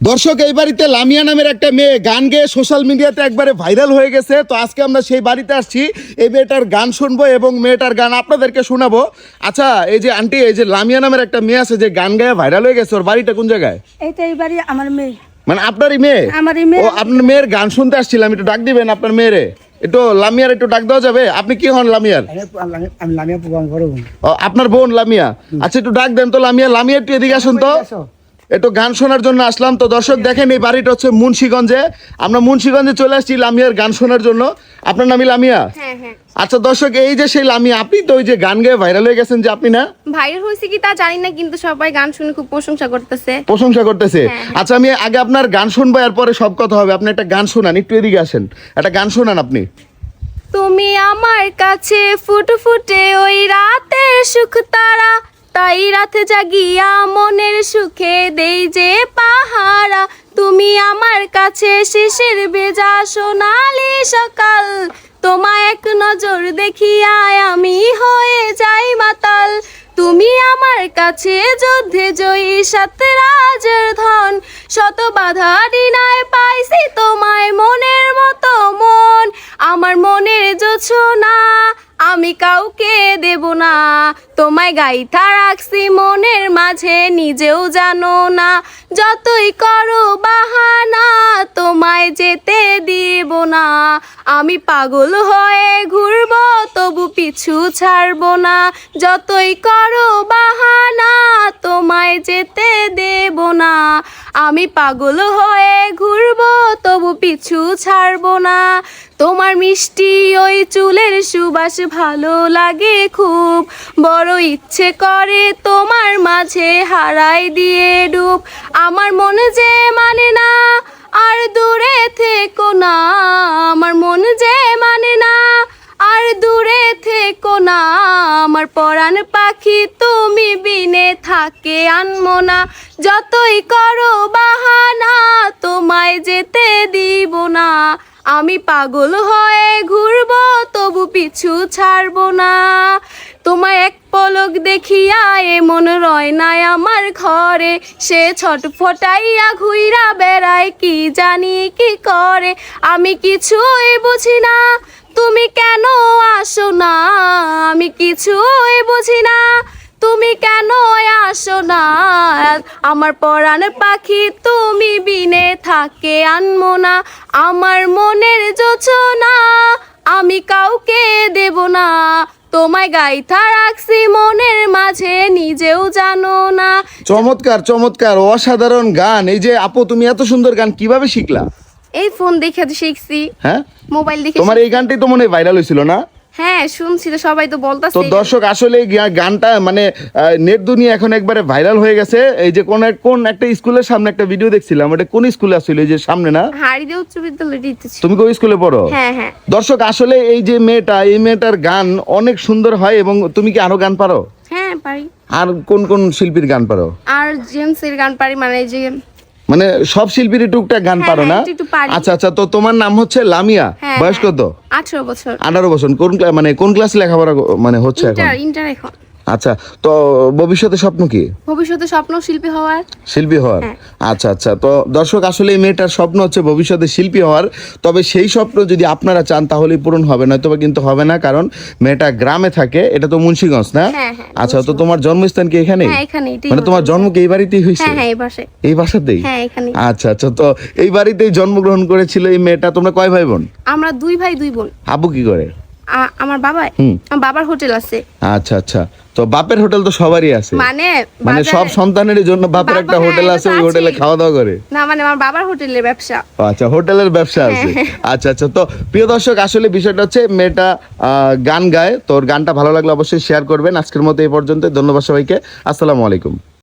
দর্শক এই বাড়িতে লামিয়া নামের একটা মেয়ে গান গেয়ে সোশ্যাল মিডিয়াতে একবারে ভাইরাল হয়ে গেছে। তো আজকে আমরা সেই বাড়িতে আসছি এই মেয়েটার গান শুনব এবং মেয়েটার গান আপনাদেরকে শোনাবো। আচ্ছা এই যে আন্টি এই যে লামিয়া নামের একটা মেয়ে আছে যে গান গায়ে ভাইরাল হয়ে গেছে ওর বাড়িটা কোন জায়গায়? এইটা এই বাড়ি আমার মেয়ে। মানে আপনারই মেয়ে? আমারই মেয়ে। ও আপনার মেয়ের গান শুনতে আসছিলাম একটু ডাক দিবেন আপনার মেয়েরে। একটু লামিয়ার একটু ডাক দেওয়া যাবে? আপনি কি হন লামিয়ার? আমি লামিয়া প্রোগ্রাম করব। ও, আপনার বোন লামিয়া। আচ্ছা একটু ডাক দেন তো লামিয়া। লামিয়া একটু এদিকে আসুন তো। একটু গান শোনার জন্য আসলাম। তো দর্শক দেখেন এই বাড়িটা হচ্ছে মুন্সিগঞ্জে। আমরা মুন্সিগঞ্জে চলে আসছি লামিয়ার গান শোনার জন্য। আপনার নামই লামিয়া? হ্যাঁ হ্যাঁ। আচ্ছা দর্শক এই যে সেই লামিয়া আপনি তো ওই যে গান গেয়ে ভাইরাল হয়ে গেছেন যে আপনি না? ভাইরাল হয়েছে কি তা জানি না কিন্তু সবাই গান শুনে খুব প্রশংসা করতেছে। প্রশংসা করতেছে? হ্যাঁ, আচ্ছা আমি আগে আপনার গান শুনব এরপরে সব কথা হবে। আপনি একটা গান শোনান একটু এদিকে আসেন। একটা গান শোনান আপনি। তুমি আমার কাছে ফুটফুটে ওই রাতের সুখ তারা তাই রাতে জাগিয়া মনের সুখে দেই যে পাহারা। তুমি আমার কাছে শিশির ভেজা সোনালি সকাল। তোমায় এক নজর দেখিয়া আমি হয়ে যাই মাতাল। তুমি আমার কাছে যুদ্ধে জয়ী সাত রাজের ধন। শত বাধা ডিনায় পাইছি তোমায় মনের মতো মন। আমার মনের না আমি কাউকে দেব তোমায় গাইথা রাখছি মনের মাঝে, নিজেও জানো না। যতই করো বাহানা, তোমায় যেতে দিব না। আমি পাগল হয়ে ঘুরব, তবু পিছু ছাড়ব না। যতই করো বাহানা, তোমায় যেতে দেব না। আমি পাগল হয়ে ঘুরবো, তবু পিছু ছাড়বো না। তোমার মিষ্টি ওই চুলের সুবাস ভালো লাগে খুব। বড় ইচ্ছে করে তোমার মাঝে হারাই দিয়ে ডুব। আমার মন যে মানে না, আর দূরে থেকো না। আমার মন যে মানে না, আর দূরে থেকো না। আমার পরাণ পাখি তুমি বিনে থাকে আনমো না যতই করো বাহানা, তোমায় যেতে দিব না। আমি পাগল হয়ে ঘুরবো, তবু পিছু ছাড়বো না। তোমায় এক পলক দেখিয়া এমন রয় নাই আমার ঘরে। সে ছটফটাইয়া ঘুইরা বেড়ায়, কি জানি কি করে? আমি কিছুই বুঝি না, তুমি কেন আসো না? আমি কিছুই বুঝি না তুমি কেন আসো না? আমার পরাণ পাখি তুমি বিনে থাকে আনমো না। আমার মনের যোচনা আমি কাউকে দেব না। তোমায় গাইথা রাখছি মনের মাঝে নিজেও জানো না। চমৎকার চমৎকার অসাধারণ গান। এই যে আপু তুমি এত সুন্দর গান কীভাবে শিখলা? এই ফোন দেখে শিখছি। হ্যাঁ? মোবাইল দেখে তোমার এই গানটাই তো মনে ভাইরাল হয়েছিল না? হ্যাঁ শুনছি তো সবাই তো তো দর্শক আসলে গানটা মানে নেট দুনিয়া এখন একবারে ভাইরাল হয়ে গেছে। এই যে কোন কোন একটা স্কুলের সামনে একটা ভিডিও দেখছিলাম ওটা কোন স্কুলে আসলে এই যে সামনে না? হাড়ি দিয়ে উচ্চ বিদ্যালয় তুমি কোন স্কুলে পড়ো? হ্যাঁ হ্যাঁ। দর্শক আসলে এই যে মেয়েটা এই মেয়েটার গান অনেক সুন্দর হয় এবং তুমি কি আরও গান পারো? হ্যাঁ পারি। আর কোন কোন শিল্পীর গান পারো? আর জেমসের গান পারি মানে এই যে মানে সব শিল্পীর টুকটাক গান হ্যাঁ, পারো না? হ্যাঁ, পারি। আচ্ছা আচ্ছা তো তোমার নাম হচ্ছে লামিয়া বয়স কত আঠারো বছর। আঠারো বছর কোন মানে কোন ক্লাস লেখাপড়া মানে হচ্ছে এখন? ইন্টার ইন্টার এখন। আচ্ছা তো ভবিষ্যতে স্বপ্ন কি? ভবিষ্যতে স্বপ্ন শিল্পী হওয়ার। শিল্পী হওয়ার? হ্যাঁ। আচ্ছা আচ্ছা তো দর্শক আসলে এই মেয়েটার স্বপ্ন হচ্ছে ভবিষ্যতে শিল্পী হওয়ার। তবে সেই স্বপ্ন যদি আপনারা চান তাহলেই পূরণ হবে না তবে কিন্তু হবে না কারণ মেয়েটা গ্রামে থাকে এটা তো মুন্সিগঞ্জ না? হ্যাঁ, হ্যাঁ, আচ্ছা তো তোমার জন্মস্থান কি এখানে মানে তোমার জন্ম কি এই বাড়িতেই হয়েছে? হ্যাঁ হ্যাঁ এই বাসাতেই? হ্যাঁ আচ্ছা আচ্ছা তো এই বাড়িতেই জন্মগ্রহণ করেছিল এই মেয়েটা তোমরা কয় ভাই বোন? আমরা দুই ভাই দুই বোন। আবু কি করে? আমার বাবা আমার বাবার হোটেল আছে। আচ্ছা আচ্ছা। তো বাপের হোটেল তো সবারই আছে। মানে মানে সব সন্তানের জন্য বাপের একটা হ্যাঁ, হোটেল আছে ওই হোটেলে খাওয়া দাওয়া করে। না মানে আমার বাবার হোটেলের ব্যবসা। আচ্ছা হোটেলের ব্যবসা আছে। আচ্ছা আচ্ছা। তো প্রিয় দর্শক আসলে বিষয়টা হচ্ছে মেয়েটা আহ, গান গায়। তোর গানটা ভালো লাগলে অবশ্যই শেয়ার করবেন। আজকের মতো এই পর্যন্ত ধন্যবাদ সবাইকে। আসসালামু আলাইকুম।